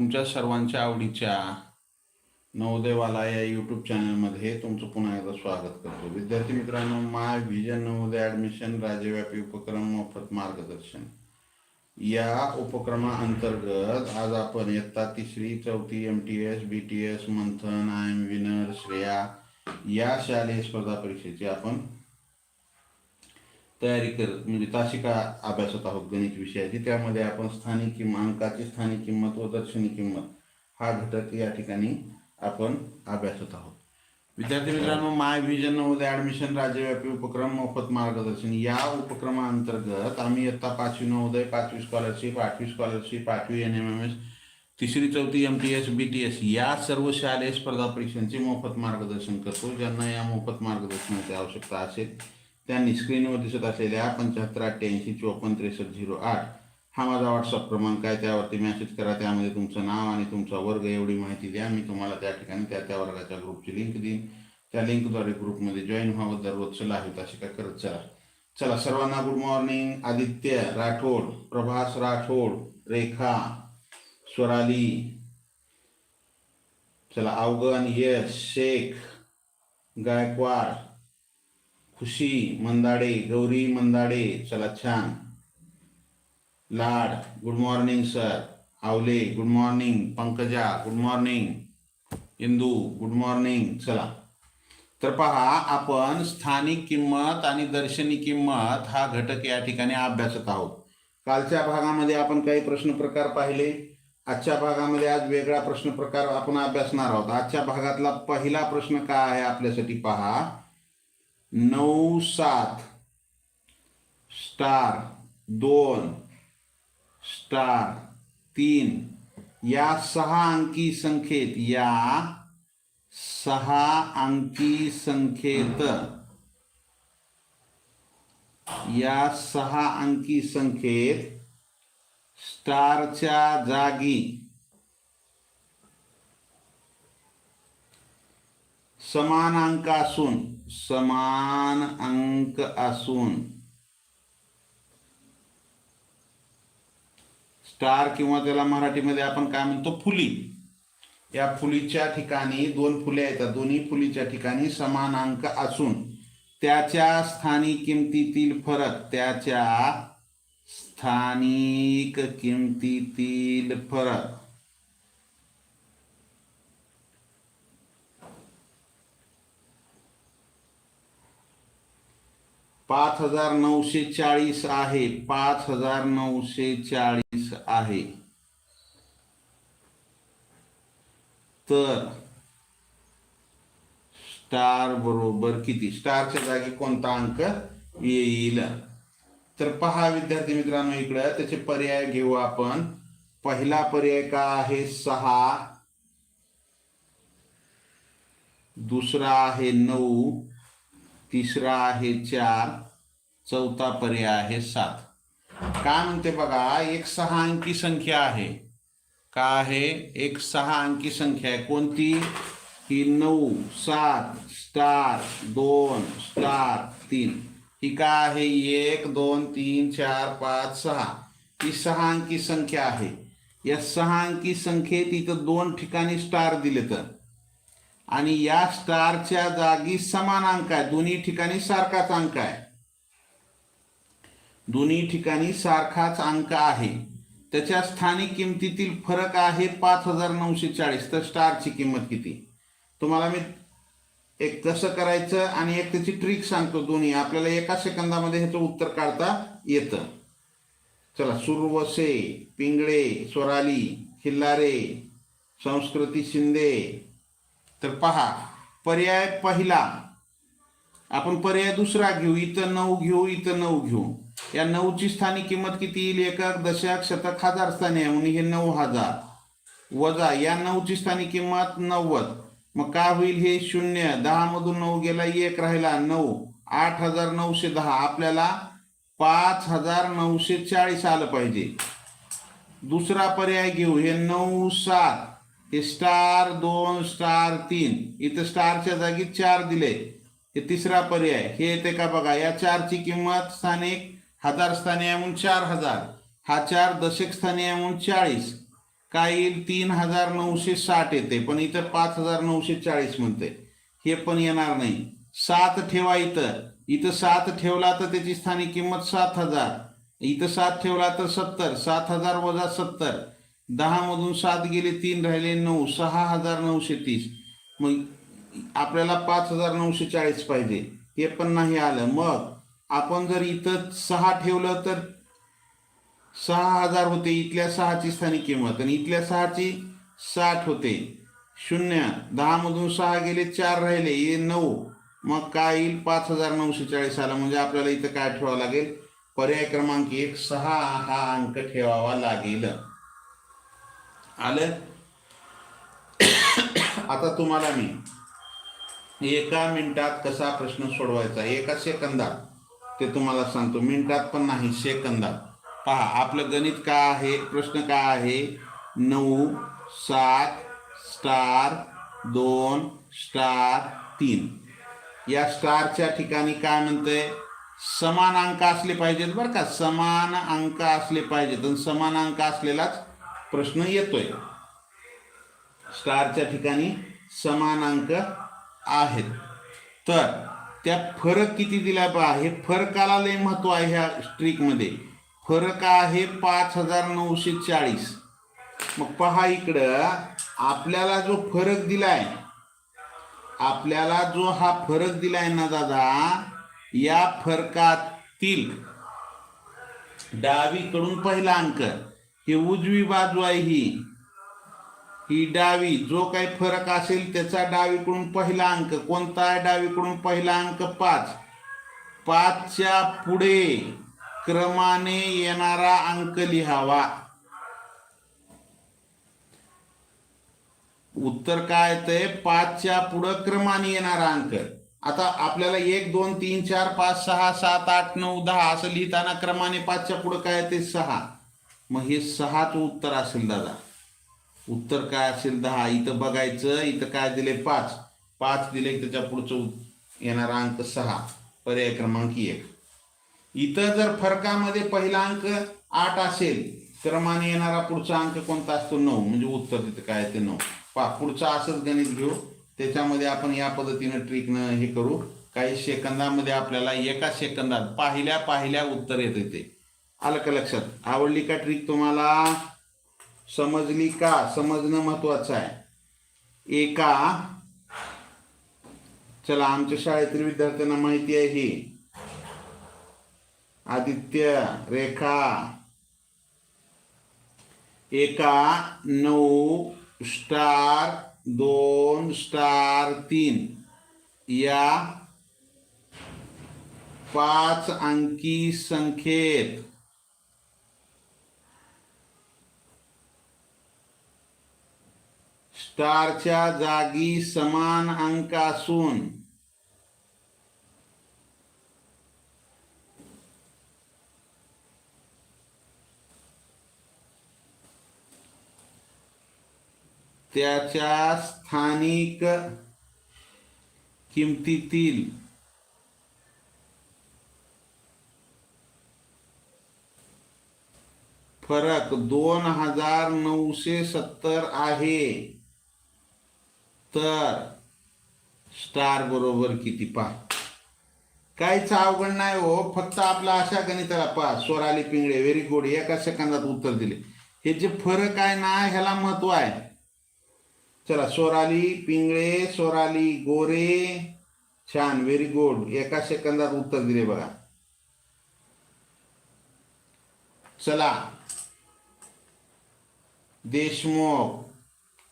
तुमच्या सर्वांच्या आवडीच्या नवोदयवाला या यूट्यूब चॅनलमध्ये तुमचं पुन्हा एकदा स्वागत करतो. विद्यार्थी मित्रांनो माय व्हिजन नवोदय ॲडमिशन राज्यव्यापी उपक्रम मोफत मार्गदर्शन. या उपक्रमाअंतर्गत आज आपण इयत्ता तिसरी चौथी M T S B T S Manthan I am winner Shreya या शालेय स्पर्धा परीक्षेची आपण तयारी करत म्हणजे तासिका अभ्यासत आहोत गणित विषयाची त्यामध्ये आपण स्थानिक किंमत अंकाची स्थानिक किंमत व दर्शनी किंमत हा घटक या ठिकाणी आपण अभ्यासत आहोत. विद्यार्थी मित्रांनो माय व्हिजन नवोदय ॲडमिशन राज्यव्यापी उपक्रम मोफत मार्गदर्शन. या उपक्रमाअंतर्गत आम्ही इयत्ता पाचवी नवोदय पाचवी स्कॉलरशिप आठवी स्कॉलरशिप आठवी एन एम एम एस तिसरी चौथी M T S B T S या सर्व शालेय स्पर्धा परीक्षांचे मोफत मार्गदर्शन करतो ज्यांना या मोफत मार्गदर्शनाची आवश्यकता असेल. त्यांनी स्क्रीनवर दिसत असलेल्या पंच्याहत्तर अठ्ठ्याऐंशी चोपन्न त्रेसष्ट झिरो आठ हा माझा व्हॉट्सअप क्रमांक आहे. त्यावरती मेसेज करा. त्यामध्ये तुमचं नाव आणि तुमचा वर्ग एवढी माहिती द्या. मी तुम्हाला त्या ठिकाणी त्या त्या वर्गाच्या ग्रुपची लिंक देईन. त्या लिंकद्वारे ग्रुपमध्ये जॉईन व्हावं. दररोज चला आहेत अशी काय करत चला. चला सर्वांना गुड मॉर्निंग आदित्य राठोड प्रभास राठोड रेखा स्वराली. चला अवगण यश शेख गायकवाड. खुशी मंदाडे गौरी मंदाडे चला छान. Lad good morning sir Awale good morning Pankaja good morning Indu good morning चला. तर पहा आपण स्थानिक किंमत आणि दर्शनी किंमत हा घटक या ठिकाणी अभ्यासत आहोत. कालच्या भागामध्ये आपण काही प्रश्न प्रकार पाहिले. आजच्या भागामध्ये आज वेगळा प्रश्न प्रकार आपण अभ्यासणार आहोत. आजच्या भागातला पहिला प्रश्न काय आहे आपल्यासाठी पहा. नऊ सात. स्टार दोन. स्टार तीन. या सहा अंकी संख्येत या सहा अंकी संख्येत. या सहा अंकी संख्येत स्टारच्या जागी समान अंक असून समान अंक असून. स्टार किंवा त्याला मराठीमध्ये आपण काय म्हणतो? फुली. या फुलीच्या ठिकाणी दोन फुले येतात दोन्ही फुलीच्या ठिकाणी समान अंक असून त्याच्या स्थानिक किमतीतील फरक त्याच्या स्थानिक किमतीतील फरक. पाच हजार नऊशे चाळीस आहे. पाच हजार नऊशे चाळीस आहे. तर स्टार बरोबर किती? स्टारच्या जागी कोणता अंक येईल? तर पहा विद्यार्थी मित्रांनो इकडं त्याचे पर्याय घेऊ आपण. पहिला पर्याय का आहे? सहा. दुसरा आहे नऊ. तिसरा आहे चार चौथा पर्याय आहे सात. काय म्हणते बघा एक सहा अंकी संख्या आहे. का आहे? एक सहा अंकी संख्या आहे. कोणती? ही नऊ सात स्टार दोन स्टार तीन. ही काय आहे? एक दोन तीन चार पाच सहा. ही सहा अंकी संख्या आहे. या सहा अंकी संख्येत इथं दोन ठिकाणी स्टार दिले तर आणि या स्टारच्या जागी समान अंक आहे. दोन्ही ठिकाणी सारखाच अंक आहे. दोन्ही ठिकाणी सारखाच अंक आहे. त्याच्या स्थानिक किमतीतील फरक आहे पाच हजार नऊशे चाळीस. तर स्टारची किंमत किती? तुम्हाला मी एक कसं करायचं आणि एक त्याची ट्रिक सांगतो दोन्ही. आपल्याला एका सेकंदामध्ये ह्याचं उत्तर काढता येतं. चला सुरवसे पिंगळे स्वराली खिल्लारे संस्कृती शिंदे तर पहा पर्याय पहिला. आपण पर्याय दुसरा घेऊ इथं नऊ घेऊ इथं नऊ घेऊ. या नऊची स्थानिक किंमत किती येईल? एकक दशक शतक हजार स्थानी. आहे म्हणून हे नऊ हजार. वजा या नऊची स्थानिक किंमत नव्वद. मग काय होईल हे? शून्य. दहा मधून नऊ गेला एक राहिला नऊ. आठ हजार नऊशे दहा. आपल्याला पाच हजार नऊशे चाळीस आलं पाहिजे. दुसरा पर्याय घेऊ. हे नऊ सात. हे स्टार दोन स्टार तीन. इथं स्टारच्या जागी चार दिले. हे तिसरा पर्याय. हे येते का बघा या चारची किंमत स्थानिक हजार स्थानी आहे म्हणून चार हजार. हा चार दशक स्थानी आहे म्हणून चाळीस. काय येईल? तीन हजार नऊशे साठ येते. पण इथं पाच हजार नऊशे चाळीस म्हणते. हे पण येणार नाही. सात ठेवा इथं. इथं सात ठेवला तर त्याची स्थानिक किंमत सात हजार. इथं सात ठेवला तर सत्तर. सात हजार वजा सत्तर. दहा मधून सात गेले तीन राहिले नऊ सहा हजार नऊशे तीस. मग आपल्याला पाच हजार नऊशे चाळीस पाहिजे. हे पण नाही आलं. मग आपण जर इथं सहा ठेवलं तर सहा हजार होते इथल्या सहाची स्थानिक किंमत. आणि इथल्या सहाची साठ होते. शून्य. दहामधून सहा गेले चार राहिले हे नऊ. मग काय येईल? पाच हजार नऊशे चाळीस आला. म्हणजे आपल्याला इथं काय ठेवावं लागेल? पर्याय क्रमांक एक सहा हा अंक ठेवावा लागेल. आलं? आता तुम्हाला मी एका मिनिटात कसा प्रश्न सोडवायचा? एका सेकंदात ते तुम्हाला सांगतो. मिनिटात पण नाही सेकंदात. पहा आपलं गणित काय आहे? प्रश्न काय आहे? नऊ सात स्टार दोन स्टार तीन. या स्टारच्या ठिकाणी काय म्हणते समान अंक असले पाहिजेत बरं का. समान अंक असले पाहिजेत. आणि समान अंक असलेलाच प्रश्न येतोय. स्टारच्या ठिकाणी समान अंक आहेत. तर त्या फरक किती दिला आहे हे फरकाला लय महत्त्व आहे ह्या स्ट्रिकमध्ये फरक आहे पाच हजार नऊशे चाळीस. मग पहा इकडं आपल्याला जो फरक दिलाय आपल्याला जो हा फरक दिलाय ना दादा या फरकातील डावीकडून पहिला अंक. ही उजवी बाजू आहे ही. ही डावी. जो काही फरक असेल त्याचा डावीकडून पहिला अंक. कोणता आहे डावीकडून पहिला अंक? पाच. पाचच्या पुढे क्रमाने येणारा अंक लिहावा. उत्तर काय येतंय? पाचच्या पुढं क्रमाने येणारा अंक. आता आपल्याला एक दोन तीन चार पाच सहा सात आठ नऊ दहा असं लिहिताना क्रमाने पाचच्या पुढं काय येते सहा. मग हे सहाच उत्तर असेल दादा. उत्तर काय असेल दहा? इथं बघायचं इथं काय दिले? पाच. पाच दिले त्याच्या पुढचं येणारा अंक सहा. पर्याय क्रमांक एक. इथं जर फरकामध्ये पहिला अंक आठ असेल क्रमाने येणारा पुढचा अंक कोणता असतो? नऊ. म्हणजे उत्तर तिथं काय ते नऊ. पा पुढचं असंच गणित घेऊ. त्याच्यामध्ये आपण या पद्धतीनं ट्रिकनं हे करू. काही सेकंदामध्ये आपल्याला एका सेकंदात पाहिल्या पाहिल्या उत्तर येते ते. आलं का लक्षात? आवडली का ट्रिक तुम्हाला? समजली का? समजणं महत्वाचं आहे. एका चला आमच्या शाळेतील विद्यार्थ्यांना माहिती आहे ही. आदित्य रेखा. एका नऊ स्टार दोन स्टार तीन. या पाच अंकी संख्येत स्टारच्या जागी समान अंक असून त्याच्या स्थानिक किमतीतील फरक दोन हजार नऊशे सत्तर आहे. तर स्टार बरोबर किती पहा. काहीच अवघड नाही हो फक्त आपला अशा गणिताला पहा. स्वराली पिंगळे व्हेरी गुड एका सेकंदात उत्तर दिले. हे जे फरक आहे ना ह्याला महत्त्व आहे. चला स्वराली पिंगळे स्वराली गोरे छान व्हेरी गुड एका सेकंदात उत्तर दिले बघा. चला. देशमुख.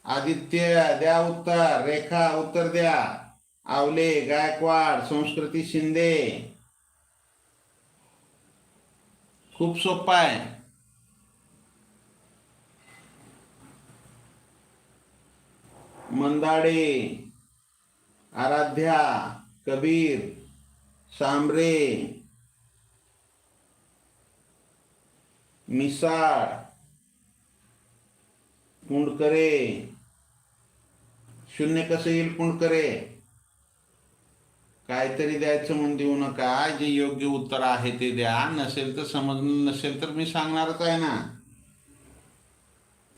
आदित्य द्या उत्तर. रेखा उत्तर द्या. आवले गायकवाड संस्कृती शिंदे. खूप सोपा आहे. मंदाडे आराध्या कबीर सांबरे मिसाळ पुंडकरे शून्य कसं येईल पुंडकरे काहीतरी द्यायचं म्हणून देऊ नका. जे योग्य उत्तर आहे ते द्या. नसेल तर समजलं नसेल तर मी सांगणारच आहे ना.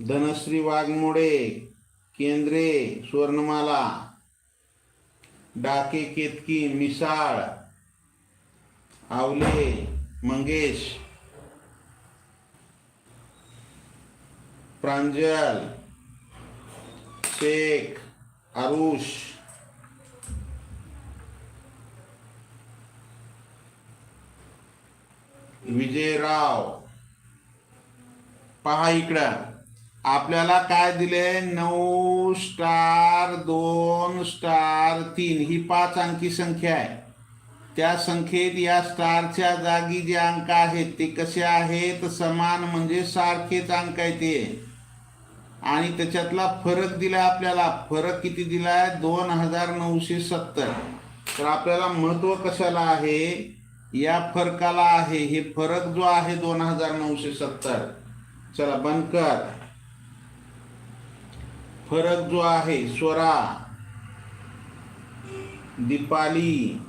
धनश्री वाघमोडे केंद्रे स्वर्णमाला डाके केतकी मिसाळ आवले मंगेश प्रांजल शेख आरुष विजयराव पहा इकडं. आपल्याला काय दिले? नऊ स्टार दोन स्टार तीन. ही पाच अंकी संख्या आहे. त्या संख्येत या स्टारच्या जागी जे अंक आहेत ते कसे आहेत? समान म्हणजे सारखेच अंक आहेत ते. आणि त्याच्यातला फरक दिला आपल्याला. फरक किती दिलाय? दोन हजार नऊशे सत्तर. तर आपल्याला महत्त्व कशाला आहे? या फरकाला आहे. हे फरक जो आहे दोन हजार नऊशे सत्तर. चला बंद कर. फरक जो आहे स्वरा. दीपाली.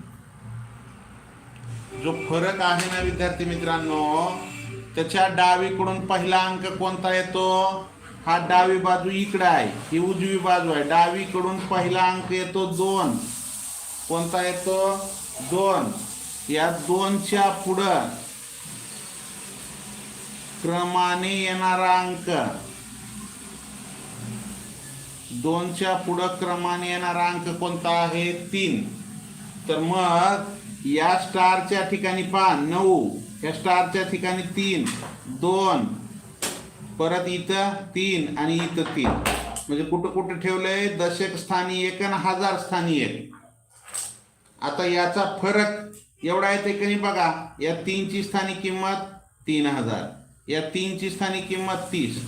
जो फरक आहे ना विद्यार्थी मित्रांनो त्याच्या डावीकडून पहिला अंक कोणता येतो? हा डावी बाजू इकडे आहे ही उजवी बाजू आहे. डावीकडून पहिला अंक येतो दोन. कोणता येतो? दोन. या दोनच्या पुढं क्रमाने येणारा अंक. दोनच्या पुढं क्रमाने येणारा अंक कोणता आहे? तीन. तर मग या स्टारच्या ठिकाणी पहा नऊ. या स्टारच्या ठिकाणी तीन. दोन. परत इथं तीन आणि इथं तीन. म्हणजे कुठं कुठं ठेवलंय? दशक स्थानी एक आणि हजार स्थानी एक. आता याचा फरक एवढा येते की नाही बघा. या तीनची स्थानी किंमत तीन हजार. या तीनची स्थानी किंमत तीस.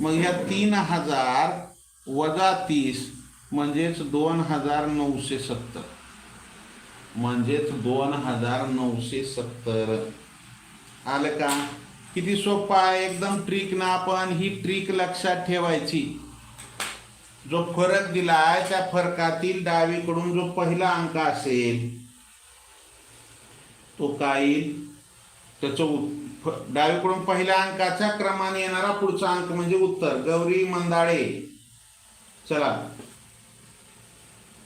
मग ह्या तीन हजार वजा तीस म्हणजेच दोन हजार नऊशे सत्तर. म्हणजेच दोन हजार नऊशे सत्तर. आलं का? किती सोपं आहे एकदम ट्रिक ना आपण ही ट्रिक लक्षात ठेवायची. जो फरक दिलाय त्या फरकातील डावीकडून जो पहिला अंक असेल तो काय येईल? त्याचं डावीकडून पहिल्या अंकाच्या क्रमाने येणारा पुढचा अंक म्हणजे उत्तर. गौरी मंदाळे चला.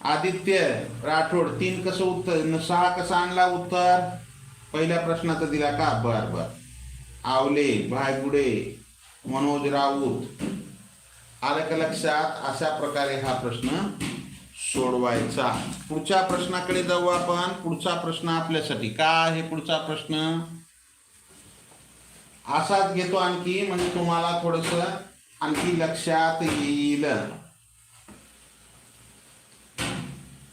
आदित्य राठोड तीन कसं उत्तर? सहा कसं आणला उत्तर? पहिल्या प्रश्नाचा दिला का? बर बर. आवले भायगुडे मनोज राऊत. आलं का लक्षात? अशा प्रकारे हा प्रश्न सोडवायचा. पुढच्या प्रश्नाकडे जाऊ आपण. पुढचा प्रश्न आपल्यासाठी. काय आहे पुढचा प्रश्न? असाच घेतो आणखी म्हणजे तुम्हाला थोडस आणखी लक्षात येईल.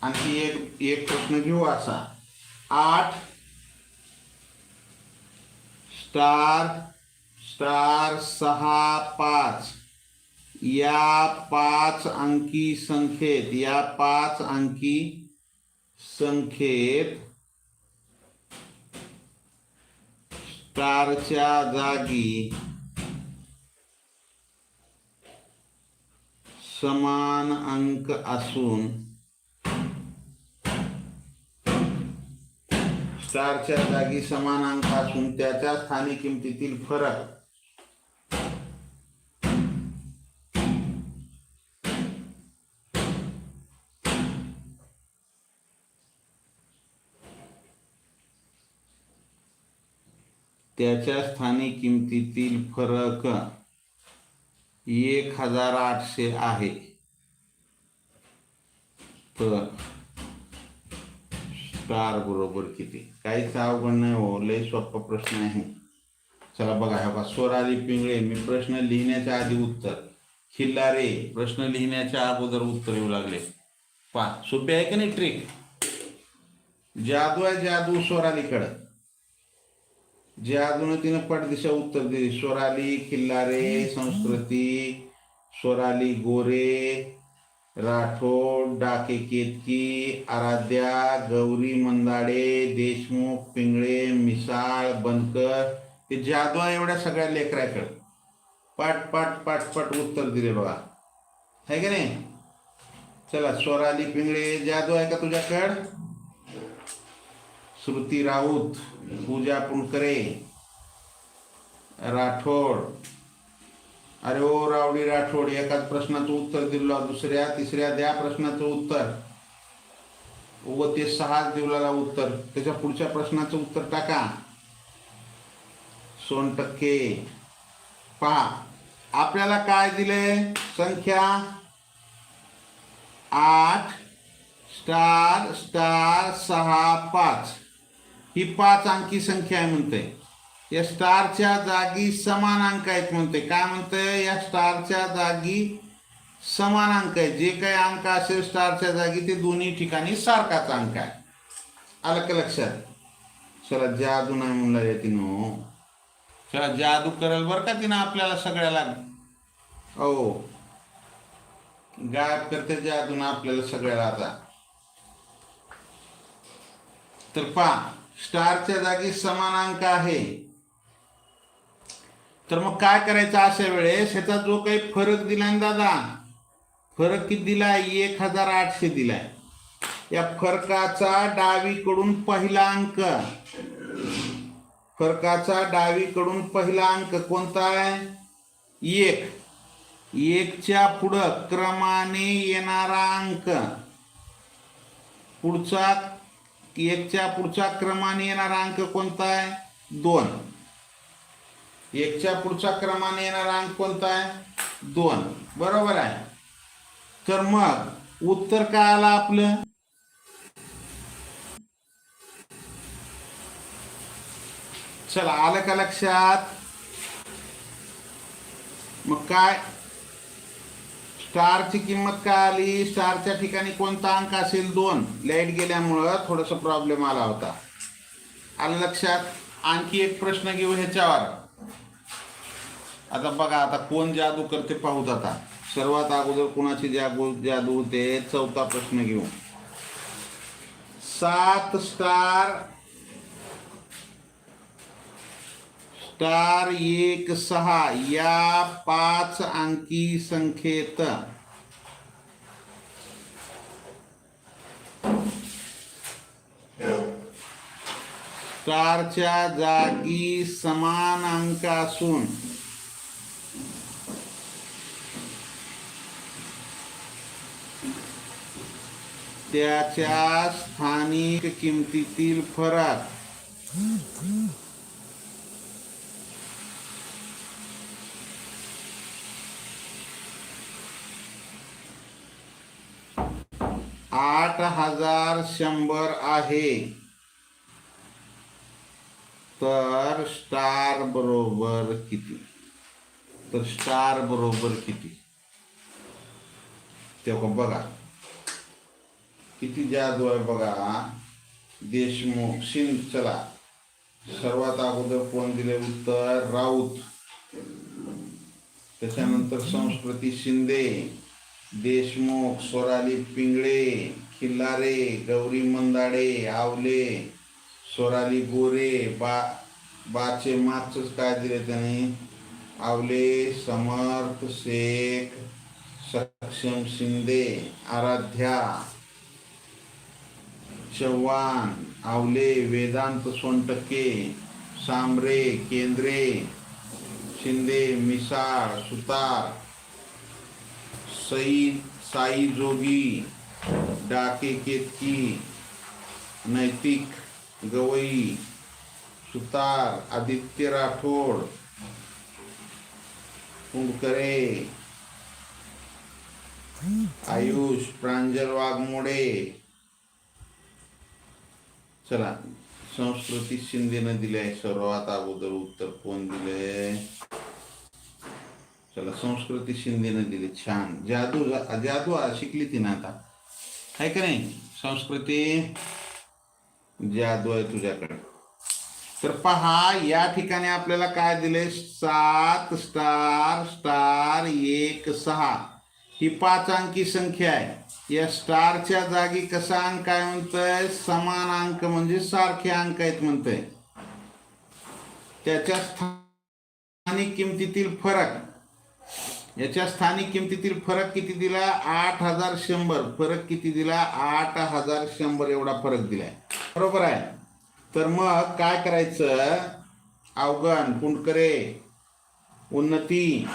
आणखी एक एक प्रश्न घेऊ असा. आठ स्टार स्टार सहा पाच. या पाच अंकी संख्येत या पाच अंकी संख्येत स्टारच्या जागी समान अंक असून चारच्या जागी समान अंक असून त्याच्या स्थानिक किमतीतील फरक. त्याच्या स्थानिक किमतीतील फरक एक हजार आठशे आहे. तर चार बरोबर किती? काहीच अवघड नाही हो लय सोपा प्रश्न आहे. चला बघा हा बा स्वराली पिंगळे मी प्रश्न लिहिण्याच्या आधी उत्तर. खिल्लारे प्रश्न लिहिण्याच्या अगोदर उत्तर येऊ लागले. पा सोपे आहे का नाही ट्रिक जादू आहे जादू स्वरालीकडं. जादून तिनं पटदिशा उत्तर दिली. स्वराली खिल्लारे संस्कृती स्वराली गोरे राठोड डाके केतकी आराध्या गौरी मंदाडे देशमुख पिंगळे मिसाळ बनकर ते जादू एवढ्या सगळ्या लेकराकडे. पाट पाट पाट पाट उत्तर दिले बघा. आहे का नाही? चला स्वराली पिंगळे जादू आहे का तुझ्याकड? श्रुती राऊत पूजा पुणकरे राठोड. अरे ओ रावडी राठोड एकाच प्रश्नाचं उत्तर दिलं दुसऱ्या तिसऱ्या द्या प्रश्नाचं उत्तर. व ते सहा दिवला उत्तर. त्याच्या पुढच्या प्रश्नाचं उत्तर टाका. सोन टक्के पहा आपल्याला काय दिले? संख्या आठ स्टार स्टार सहा पाच. ही पाच अंकी संख्या आहे म्हणते. या स्टारच्या जागी समान अंक आहेत म्हणते काय म्हणते या स्टारच्या जागी समान अंक आहे जे काही अंक असेल स्टारच्या जागी ते दोन्ही ठिकाणी सारखाच अंक आहे. आलं का लक्षात? चला जादू नाही म्हणला या तिनं. चला जादू करेल बरं का तिनं आपल्याला सगळ्याला? हो. गायब करते जादून आपल्याला सगळ्याला आता. तर पा स्टारच्या जागी समान अंक आहे. तर मग काय करायचं अशा वेळेस? ह्याचा जो काही फरक दिला ना दादा फरक किती दिलाय? एक हजार आठशे दिलाय. या फरकाचा डावीकडून पहिला अंक. फरकाचा डावीकडून पहिला अंक कोणता आहे? एक. एकच्या पुढं क्रमाने येणारा अंक. पुढचा एकच्या पुढचा क्रमाने येणारा अंक कोणता आहे? दोन. एकच्या पुढच्या क्रमाने येणारा अंक कोणता आहे? दोन. बरोबर आहे. तर मग उत्तर काय आलं आपलं? चला आलं का लक्षात? मग काय? स्टारची किंमत काय आली? स्टारच्या ठिकाणी कोणता अंक असेल? दोन. लाइट गेल्यामुळं थोडासा प्रॉब्लेम आला होता. आलं लक्षात? आणखी एक प्रश्न घेऊ ह्याच्यावर. आता बघा आता कोण जादू करते पाहूत आता. सर्वात अगोदर कोणाची जागू जादू होते चौथा प्रश्न घेऊ. सात स्टार स्टार एक सहा या पाच अंकी संख्येत. स्टारच्या जागी समान अंक असून त्याच्या स्थानिक किमतीतील फरक. आठ हजार शंभर आहे. तर स्टार बरोबर किती? तर स्टार बरोबर किती? तेव्हा बघा. किती जादू आहे बघा देशमुख सिंग चला. सर्वात अगोदर कोण दिले उत्तर? राऊत. त्याच्यानंतर संस्कृती शिंदे देशमुख स्वराली पिंगळे खिल्लारे गौरी मंदाडे आवले स्वराली गोरे बा बाचे मागच काय दिले त्याने? आवले समर्थ शेख सक्षम शिंदे आराध्या. चव्हाण आवले वेदांत सोनटक्के सांबरे केंद्रे शिंदे मिसाळ सुतार सई साई जोगी डाके केतकी नैतिक गवई सुतार आदित्य राठोड कुंडकरे आयुष प्रांजल वाघमोडे चला, संस्कृती शिंदेनं दिले आहे सर्वात अगोदर उत्तर दिले? चला, संस्कृती शिंदेनं दिले, छान. जादू जादू शिकली ती ना आता. आहे का नाही? संस्कृती, जादू आहे तुझ्याकडे. तर पहा, या ठिकाणी आपल्याला काय दिले? सात स्टार स्टार एक, सहा. ही पाच अंकी संख्या आहे. या स्टारच्या जागी कसा अंक आहे म्हणतोय? समान अंक म्हणजे सारखे अंक आहेत म्हणतोय. त्याच्या स्थानिक किमतीतील फरक. याच्या स्थानिक किमतीतील फरक किती दिला? आठ हजार शंभर. फरक किती दिला? आठ हजार शंभर एवढा फरक दिलाय. बरोबर आहे. तर मग काय करायचं? अवगण कुंडकरे उन्नती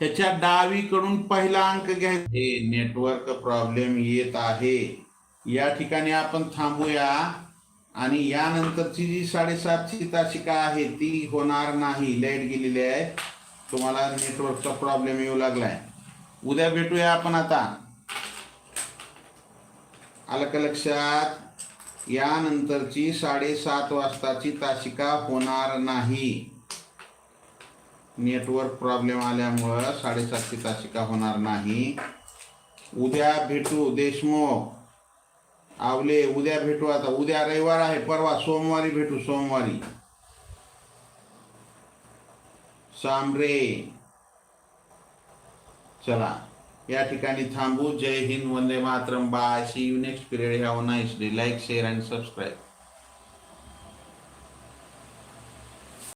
त्याच्या डावीकडून पहिला अंक घ्यायचा. हे नेटवर्क प्रॉब्लेम येत आहे. या ठिकाणी आपण थांबूया. आणि यानंतरची जी साडेसातची तासिका आहे ती होणार नाही. लाइट गेलेली आहे. तुम्हाला नेटवर्कचा प्रॉब्लेम येऊ लागलाय. उद्या भेटूया आपण आता. आलं का लक्षात? यानंतरची साडेसात वाजताची तासिका होणार नाही. नेटवर्क प्रॉब्लेम आल्यामुळं साडेसातची तासिका होणार नाही. उद्या भेटू देशमुख. आवले, उद्या भेटू आता. उद्या रविवार आहे, परवा सोमवारी भेटू, सोमवारी. सांबरे चला, या ठिकाणी थांबू. जय हिंद, वंदे Mataram. Bye see you next period have nice day like share and subscribe